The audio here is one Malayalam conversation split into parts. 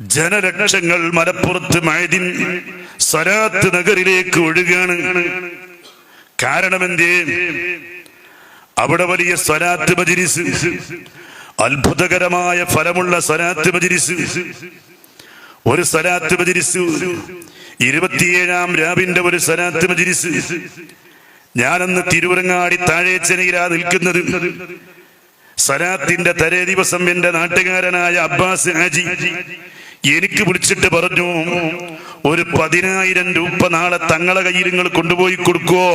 ജനലക്ഷങ്ങൾ മലപ്പുറത്ത് മഴദിൻ സ്വരാത്ത് നഗറിലേക്ക് ഒഴുകാണ്. കാരണമെന്തേ? അവിടെ വലിയ സ്വരാത്ത് മജിരിസ് അത്ഭുതകരമായ ഫലമുള്ള സ്വരാത്ത് മജിരിസ് ഒരു സ്വരാത്ത് മജിരിസ് ഇരുപത്തിയേഴാം രാവിന്റെ ഒരു സ്വരാത്ത് മജിരിസ് ഞാനന്ന് തിരുവരങ്ങാടി താഴേച്ചനയിലാ നിൽക്കുന്നത്. സലാത്തിന്റെ തലേ ദിവസം എന്റെ നാട്ടുകാരനായ അബ്ബാസ് ഹാജി എനിക്ക് വിളിച്ചിട്ട് പറഞ്ഞു ഒരു പതിനായിരം രൂപ നാളെ തങ്ങളെ കയ്യിൽ നിങ്ങൾ കൊണ്ടുപോയി കൊടുക്കുവോ?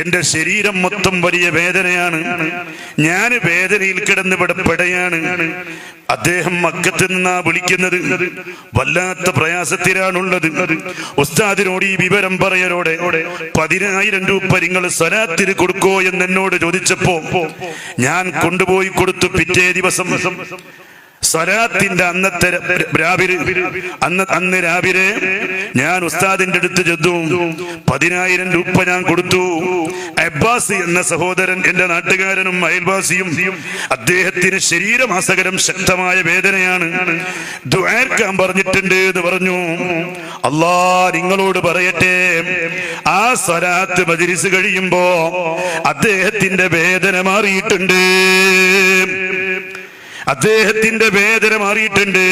എന്റെ ശരീരം മൊത്തം വലിയ വേദനയാണ്. ഞാൻ വേദനയിൽ കിടന്ന് പെടയാണ്. അദ്ദേഹം മക്കത്ത് നിന്നാ വിളിക്കുന്നത്. വല്ലാത്ത പ്രയാസത്തിലാണുള്ളത്. ഉസ്താദിനോട് ഈ വിവരം പറയലോടെ പതിനായിരം രൂപ നിങ്ങൾ സ്വലാത്തിന് കൊടുക്കോ എന്ന് എന്നോട് ചോദിച്ചപ്പോ ഞാൻ കൊണ്ടുപോയി കൊടുത്തു പിറ്റേ ദിവസം. സ്വലാത്തിന്റെ അന്നത്തെ രാവിര് അന്ന് അന്ന് രാവിലെ ഞാൻ ഉസ്താദിന്റെ അടുത്ത് ചെന്നു. പതിനായിരം രൂപ ഞാൻ കൊടുത്തു. അബ്ബാസ് എന്ന സഹോദരൻ എന്റെ നാട്ടുകാരനും അയൽവാസിയും അദ്ദേഹത്തിന് ശരീരമാസകരം ശക്തമായ വേദനയാണ്. ദ്വാർക്കാൻ പറഞ്ഞിട്ടുണ്ട് എന്ന് പറഞ്ഞു. അല്ലാ നിങ്ങളോട് പറയട്ടെ. ആ സ്വലാത്ത് മജിരിസ് കഴിയുമ്പോ അദ്ദേഹത്തിന്റെ വേദന മാറിയിട്ടുണ്ട്. അദ്ദേഹത്തിന്റെ വേദന മാറിയിട്ടുണ്ട്.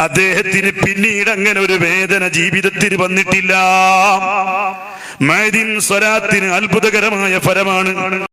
അദ്ദേഹത്തിന് പിന്നീട് അങ്ങനെ ഒരു വേദന ജീവിതത്തിൽ വന്നിട്ടില്ല. മൈദിൻ സ്വരാത്തിന് അത്ഭുതകരമായ ഫലമാണ്.